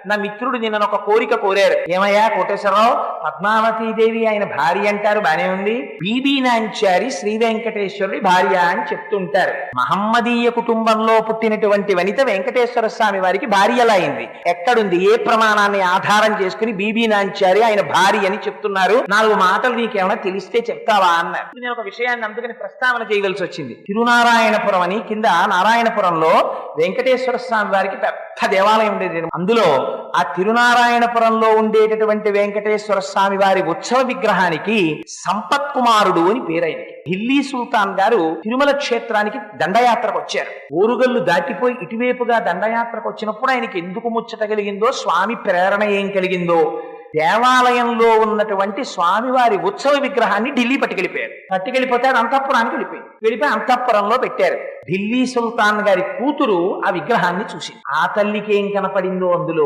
నా మిత్రుడు నిన్న ఒక కోరిక కోరారు ఏమయ్యా కోటేశ్వరరావు? పద్మావతీదేవి ఆయన భార్య అంటారు బానే ఉంది. బీబీ నాంచారి శ్రీ వెంకటేశ్వరుడి భార్య అని చెప్తుంటారు. మహమ్మదీయ కుటుంబంలో పుట్టినటువంటి వనిత వెంకటేశ్వర స్వామి వారికి భార్యలైంది అయింది. ఎక్కడుంది ఏ ప్రమాణాన్ని ఆధారం చేసుకుని బీబీ నాంచారి ఆయన భార్య అని చెప్తున్నారు? నాలుగు మాటలు నీకేమైనా తెలిస్తే చెప్తావా అన్నారు నేను ఒక విషయాన్ని అందుకని ప్రస్తావన చేయవలసి వచ్చింది. తిరునారాయణపురం అని కింద నారాయణపురంలో వెంకటేశ్వర స్వామి వారికి పెద్ద దేవాలయం ఉండేది. అందులో ఆ తిరునారాయణపురంలో ఉండేటటువంటి వెంకటేశ్వర స్వామి వారి ఉత్సవ విగ్రహానికి సంపత్ కుమారుడు అని పేరైంది ఢిల్లీ సుల్తాన్ గారు తిరుమల క్షేత్రానికి దండయాత్రకు వచ్చారు. ఓరుగల్లు దాటిపోయి ఇటువైపుగా దండయాత్రకు వచ్చినప్పుడు ఆయనకి ఎందుకు ముచ్చట కలిగిందో స్వామి ప్రేరణ ఏం కలిగిందో దేవాలయంలో ఉన్నటువంటి స్వామివారి ఉత్సవ విగ్రహాన్ని ఢిల్లీ పట్టుకెళ్ళిపోయారు. పట్టుకెళ్ళిపోతే అది అంతఃపురానికి వెళ్ళిపోయింది. వెళ్ళిపోయి అంతఃపురంలో పెట్టారు. ఢిల్లీ సుల్తాన్ గారి కూతురు ఆ విగ్రహాన్ని చూసి ఆ తల్లికి ఏం కనపడిందో అందులో